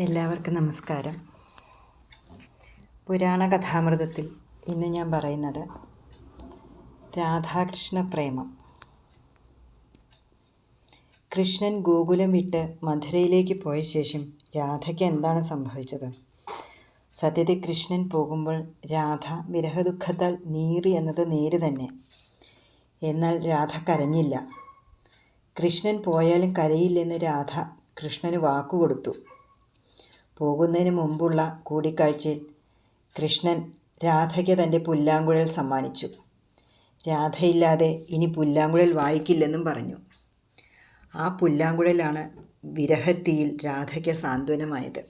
എല്ലാവർക്കും നമസ്കാരം. പുരാണ കഥാമൃതത്തിൽ ഇന്ന് ഞാൻ പറയുന്നത് രാധാകൃഷ്ണ പ്രേമം. കൃഷ്ണൻ ഗോകുലം വിട്ട് മധുരയിലേക്ക് പോയ ശേഷം രാധയ്ക്ക് എന്താണ് സംഭവിച്ചത്? സത്യത്തിൽ കൃഷ്ണൻ പോകുമ്പോൾ രാധ വിരഹദുഃഖത്താൽ നീറി എന്നത് നേര് തന്നെ. എന്നാൽ രാധ കരഞ്ഞില്ല. കൃഷ്ണൻ പോയാലും കരയില്ലെന്ന് രാധ കൃഷ്ണന് വാക്കുകൊടുത്തു പോകുന്നതിന് മുമ്പുള്ള കൂടിക്കാഴ്ചയിൽ കൃഷ്ണൻ രാധയ്ക്ക് തന്റെ പുല്ലാങ്കുഴൽ സമ്മാനിച്ചു. രാധയില്ലാതെ ഇനി പുല്ലാങ്കുഴൽ വായിക്കില്ലെന്നും പറഞ്ഞു. ആ പുല്ലാങ്കുഴലാണ് വിരഹത്തിയിൽ രാധയ്ക്ക് സാന്ത്വനമായത്.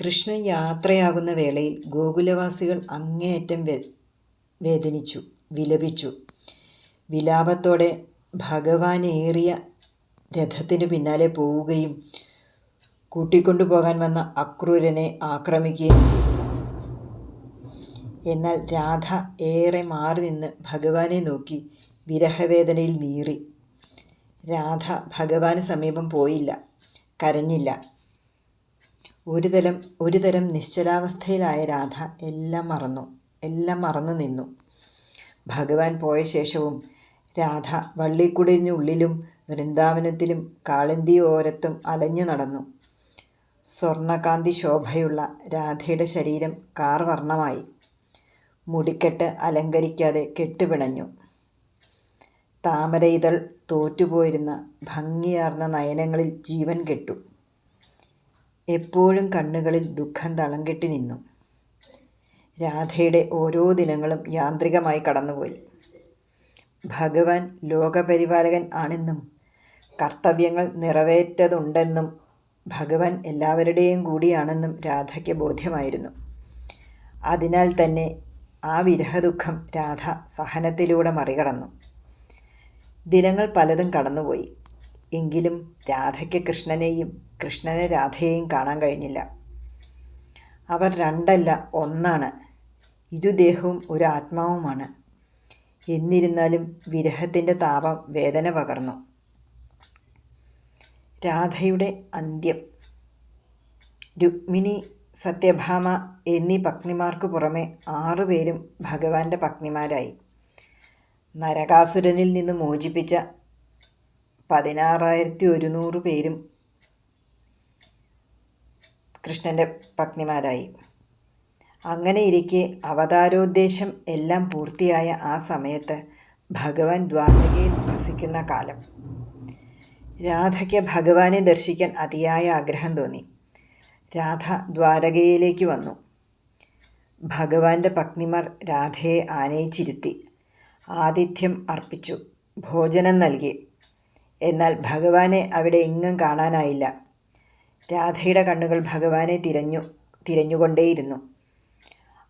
കൃഷ്ണൻ യാത്രയാകുന്ന വേളയിൽ ഗോകുലവാസികൾ അങ്ങേയറ്റം വേദനിച്ചു വിലപിച്ചു. വിലാപത്തോടെ ഭഗവാനേറിയ രഥത്തിന് പിന്നാലെ പോവുകയും കൂട്ടിക്കൊണ്ടുപോകാൻ വന്ന അക്രൂരനെ ആക്രമിക്കുകയും ചെയ്തു. എന്നാൽ രാധ ഏറെ മാറി നിന്ന് ഭഗവാനെ നോക്കി വിരഹവേദനയിൽ നീറി. രാധ ഭഗവാന് സമീപം പോയില്ല കരഞ്ഞില്ല. ഒരു തരം ഒരു തരം നിശ്ചലാവസ്ഥയിലായ രാധ എല്ലാം മറന്നു എല്ലാം മറന്നു നിന്നു. ഭഗവാൻ പോയ ശേഷവും രാധ വള്ളിക്കുടിനുള്ളിലും വൃന്ദാവനത്തിലും കാളന്തി ഓരത്തും അലഞ്ഞു നടന്നു. സ്വർണകാന്തി ശോഭയുള്ള രാധയുടെ ശരീരം കാർവർണമായി. മുടിക്കെട്ട് അലങ്കരിക്കാതെ കെട്ടുപിണഞ്ഞു. താമര ഇതൾ തോറ്റുപോയിരുന്ന ഭംഗിയാർന്ന നയനങ്ങളിൽ ജീവൻ കെട്ടു. എപ്പോഴും കണ്ണുകളിൽ ദുഃഖം തളം കെട്ടി നിന്നു. രാധയുടെ ഓരോ ദിനങ്ങളും യാന്ത്രികമായി കടന്നുപോയി. ഭഗവാൻ ലോകപരിപാലകൻ ആണെന്നും കർത്തവ്യങ്ങൾ നിറവേറ്റതുണ്ടെന്നും ഭഗവാൻ എല്ലാവരുടെയും കൂടിയാണെന്നും രാധയ്ക്ക് ബോധ്യമായിരുന്നു. അതിനാൽ തന്നെ ആ വിരഹദുഃഖം രാധ സഹനത്തിലൂടെ മറികടന്നു. ദിനങ്ങൾ പലതും കടന്നുപോയി. എങ്കിലും രാധയ്ക്ക് കൃഷ്ണനെയും കൃഷ്ണനെ രാധയെയും കാണാൻ കഴിഞ്ഞില്ല. അവർ രണ്ടല്ല ഒന്നാണ്. ഇരുദേഹവും ഒരു ആത്മാവുമാണ്. എന്നിരുന്നാലും വിരഹത്തിന്റെ താപം വേദന പകർന്നു. രാധയുടെ അന്ത്യം. രുക്മിണി സത്യഭാമ എന്നീ പത്നിമാർക്ക് പുറമെ ആറുപേരും ഭഗവാന്റെ പത്നിമാരായി. നരകാസുരനിൽ നിന്ന് മോചിപ്പിച്ച പതിനാറായിരത്തി ഒരുന്നൂറ് പേരും കൃഷ്ണന്റെ പത്നിമാരായി. അങ്ങനെ ഇരിക്കെ അവതാരോദ്ദേശം എല്ലാം പൂർത്തിയായ ആ സമയത്ത് ഭഗവാൻ ദ്വാരകയിൽ വസിക്കുന്ന കാലം. രാധയ്ക്ക് ഭഗവാനെ ദർശിക്കാൻ അതിയായ ആഗ്രഹം തോന്നി. രാധ ദ്വാരകയിലേക്ക് വന്നു. ഭഗവാന്റെ പത്നിമാർ രാധയെ ആനയിച്ചിരുത്തി. ആതിഥ്യം അർപ്പിച്ചു. ഭോജനം നൽകി. എന്നാൽ ഭഗവാനെ അവിടെ എങ്ങും കാണാനായില്ല. രാധയുടെ കണ്ണുകൾ ഭഗവാനെ തിരഞ്ഞു തിരഞ്ഞുകൊണ്ടേയിരുന്നു.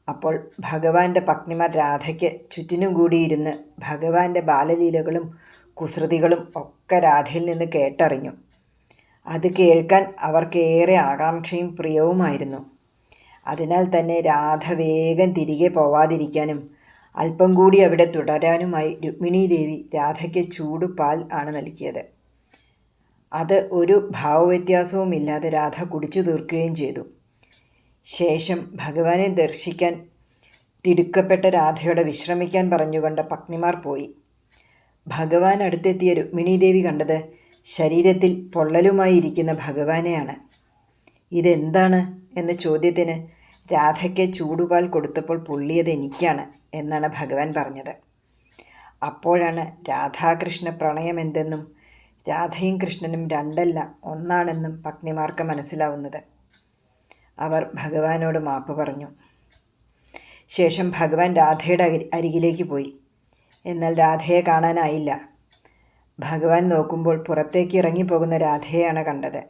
അപ്പോൾ ഭഗവാന്റെ പത്നിമാർ രാധയ്ക്ക് ചുറ്റിനും കൂടിയിരുന്ന് ഭഗവാന്റെ ബാലലീലകളും കുസൃതികളും ഒക്കെ രാധയിൽ നിന്ന് കേട്ടറിഞ്ഞു. അത് കേൾക്കാൻ അവർക്ക് ഏറെ ആകാംക്ഷയും പ്രിയവുമായിരുന്നു. അതിനാൽ തന്നെ രാധ വേഗം തിരികെ പോവാതിരിക്കാനും അല്പം കൂടി അവിടെ തുടരാനുമായി രുക്മിണി ദേവി രാധയ്ക്ക് ചൂട് പാൽ ആണ് നൽകിയത്. അത് ഒരു ഭാവവ്യത്യാസവുമില്ലാതെ രാധ കുടിച്ചു തീർക്കുകയും ചെയ്തു. ശേഷം ഭഗവാനെ ദർശിക്കാൻ തിടുക്കപ്പെട്ട രാധയോടെ വിശ്രമിക്കാൻ പറഞ്ഞുകൊണ്ട് പത്നിമാർ പോയി. ഭഗവാൻ അടുത്തെത്തിയ രുക്മിണി ദേവി കണ്ടത് ശരീരത്തിൽ പൊള്ളലുമായി ഇരിക്കുന്ന ഭഗവാനെയാണ്. ഇതെന്താണ് എന്ന ചോദ്യത്തിന് രാധയ്ക്ക് ചൂടുപാൽ കൊടുത്തപ്പോൾ പൊള്ളിയത് എനിക്കാണ് എന്നാണ് ഭഗവാൻ പറഞ്ഞത്. അപ്പോഴാണ് രാധാകൃഷ്ണ പ്രണയം എന്തെന്നും രാധയും കൃഷ്ണനും രണ്ടല്ല ഒന്നാണെന്നും പത്നിമാർക്ക് മനസ്സിലാവുന്നത്. അവർ ഭഗവാനോട് മാപ്പ് പറഞ്ഞു. ശേഷം ഭഗവാൻ രാധയുടെ അരികിലേക്ക് പോയി. എന്നാൽ രാധയെ കാണാനായില്ല. ഭഗവാൻ നോക്കുമ്പോൾ പുറത്തേക്ക് ഇറങ്ങിപ്പോകുന്ന രാധയെയാണ് കണ്ടത്.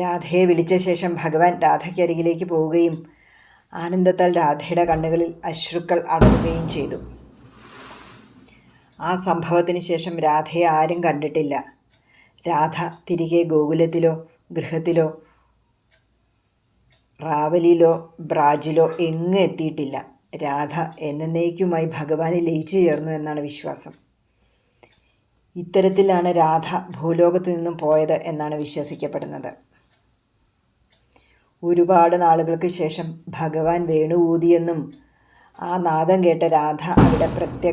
രാധയെ വിളിച്ച ശേഷം ഭഗവാൻ രാധയ്ക്കരികിലേക്ക് പോവുകയും ആനന്ദത്താൽ രാധയുടെ കണ്ണുകളിൽ അശ്രുക്കൾ അടങ്ങുകയും ചെയ്തു. ആ സംഭവത്തിന് ശേഷം രാധയെ ആരും കണ്ടിട്ടില്ല. രാധ തിരികെ ഗോകുലത്തിലോ ഗൃഹത്തിലോ റാവലിലോ ബ്രാജിലോ എങ്ങും എത്തിയിട്ടില്ല. രാധ എന്നേക്കുമായി ഭഗവാനെ ലയിച്ചു ചേർന്നു എന്നാണ് വിശ്വാസം. ഇത്തരത്തിലാണ് രാധ ഭൂലോകത്ത് നിന്നും പോയത് എന്നാണ് വിശ്വസിക്കപ്പെടുന്നത്. ഒരുപാട് നാളുകൾക്ക് ശേഷം ഭഗവാൻ വേണുകൂതിയെന്നും ആ നാദം കേട്ട രാധ അവിടെ പ്രത്യ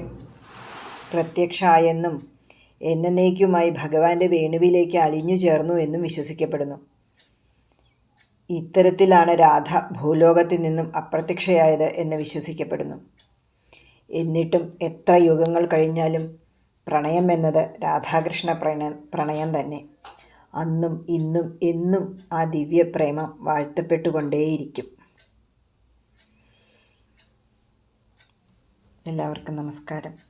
പ്രത്യക്ഷായെന്നും എന്നേക്കുമായി ഭഗവാന്റെ വേണുവിലേക്ക് അലിഞ്ഞു ചേർന്നു എന്നും വിശ്വസിക്കപ്പെടുന്നു. ഇത്തരത്തിലാണ് രാധ ഭൂലോകത്തിൽ നിന്നും അപ്രത്യക്ഷയായത് എന്ന് വിശ്വസിക്കപ്പെടുന്നു. എന്നിട്ടും എത്ര യുഗങ്ങൾ കഴിഞ്ഞാലും പ്രണയം എന്നത് രാധാകൃഷ്ണ പ്രണ പ്രണയം തന്നെ. അന്നും ഇന്നും എന്നും ആ ദിവ്യ പ്രേമം വാഴ്ത്തപ്പെട്ടുകൊണ്ടേയിരിക്കും. എല്ലാവർക്കും നമസ്കാരം.